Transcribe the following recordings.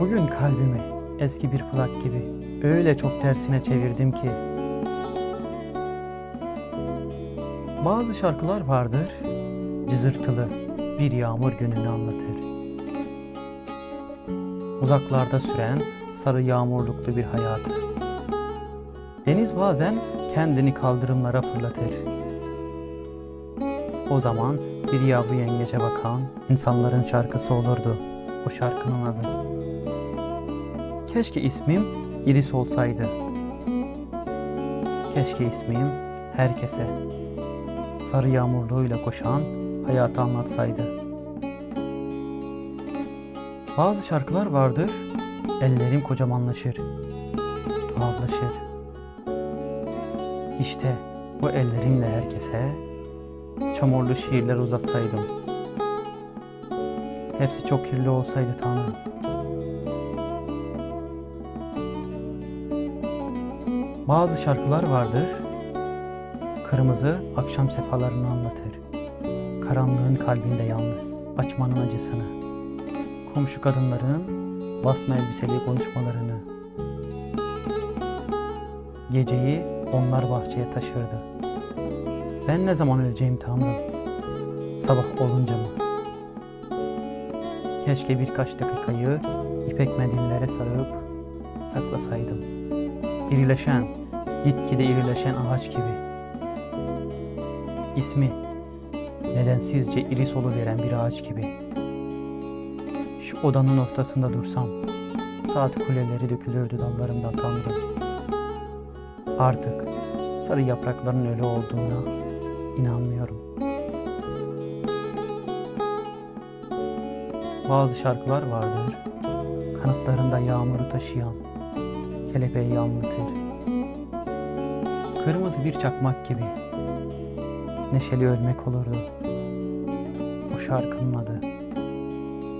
Bugün kalbimi eski bir plak gibi öyle çok tersine çevirdim ki. Bazı şarkılar vardır, cızırtılı bir yağmur gününü anlatır. Uzaklarda süren sarı yağmurluklu bir hayatı. Deniz bazen kendini kaldırımlara fırlatır. O zaman bir yavru yengece bakan insanların şarkısı olurdu o şarkının adı. Keşke ismim Iris olsaydı. Keşke ismim herkese sarı yağmurluğuyla koşan hayatı anlatsaydı. Bazı şarkılar vardır, ellerim kocamanlaşır, tuhaflaşır. İşte bu ellerimle herkese çamurlu şiirler uzatsaydım. Hepsi çok kirli olsaydı Tanrım. Bazı şarkılar vardır, kırmızı akşam sefalarını anlatır. Karanlığın kalbinde yalnız, açmanın acısını. Komşu kadınların basma elbiseli konuşmalarını. Geceyi onlar bahçeye taşırdı. Ben ne zaman öleceğim Tanrım? Sabah olunca mı? Keşke birkaç dakikayı ipek mendillere sarıp saklasaydım. İrileşen, gitgide irileşen ağaç gibi. İsmi nedensizce iri solu veren bir ağaç gibi. Şu odanın ortasında dursam, saat kuleleri dökülürdü dallarımdan Tanrım. Artık sarı yaprakların ölü olduğuna inanmıyorum. Bazı şarkılar vardır, kanatlarında yağmuru taşıyan, kelebeği anlatır. Kırmızı bir çakmak gibi, neşeli ölmek olurdu. O şarkının adı.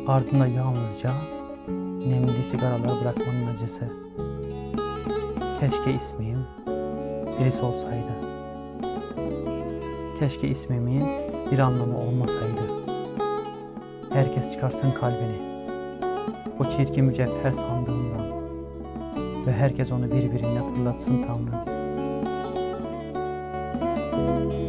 Ardında yalnızca nemli sigaralar bırakmanın acısı. Keşke ismim Iris olsaydı. Keşke ismimin bir anlamı olmasaydı. Herkes çıkarsın kalbini. O çirkin mücevher sandığından. Ve herkes onu birbirine fırlatsın Tanrım. Música